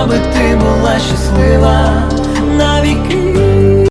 щоби ти була щаслива.